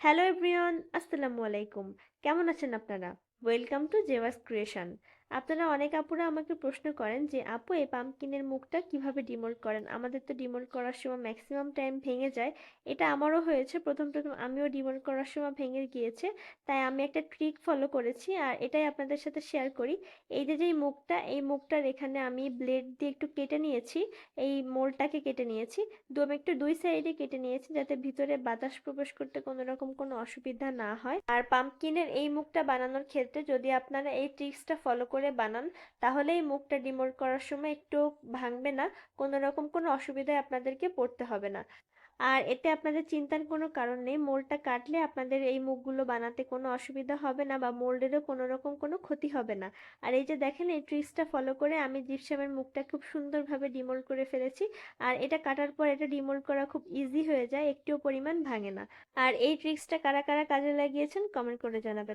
Hello everyone আসসালামু আলাইকুম। কেমন আছেন আপনারা? ওয়েলকাম টু জেভাস ক্রিয়েশন আপনারা অনেক আপুরা আমাকে প্রশ্ন করেন যে, আপু, এই পাম্পকিনের মুখটা কীভাবে ডিমোল্ড করেন? আমাদের তো ডিমোল্ড করার সময় ম্যাক্সিমাম টাইম ভেঙে যায়। এটা আমারও হয়েছে। প্রথম প্রথম আমিও ডিমোল্ড করার সময় ভেঙে গিয়েছে। তাই আমি একটা ট্রিক ফলো করেছি আর এটাই আপনাদের সাথে শেয়ার করি। এই যে যেই মুখটা, এই মুখটার এখানে আমি ব্লেড দিয়ে একটু কেটে নিয়েছি। এই মোলটাকে কেটে নিয়েছি। দু একটু দুই সাইডে কেটে নিয়েছি যাতে ভিতরে বাতাস প্রবেশ করতে কোনো রকম কোনো অসুবিধা না হয়। আর পাম্পকিনের এই মুখটা বানানোর ক্ষেত্রে যদি আপনারা এই ট্রিক্সটা ফলো করে বানান, তাহলে এই মুখটা ডিমোল্ড করার সময় একটু ভাঙবে না, কোনো রকম কোনো অসুবিধায় আপনাদেরকে পড়তে হবে না। আর এতে আপনাদের চিন্তার কোনো কারণ নেই মোল্ডটা কাটলে আপনাদের এই মুখগুলো বানাতে কোনো অসুবিধা হবে না বা মোল্ডেরও কোনো রকম কোনো ক্ষতি হবে না। আর এই যে দেখেন, এই ট্রিক্সটা ফলো করে আমি জিপসামের মুখটা খুব সুন্দরভাবে ডিমোল্ড করে ফেলেছি। আর এটা কাটার পর এটা ডিমোল্ড করা খুব ইজি হয়ে যায়, একটুও পরিমাণ ভাঙে না। আর এই ট্রিক্সটা কারা কারা কাজে লাগিয়েছেন কমেন্ট করে জানাবেন।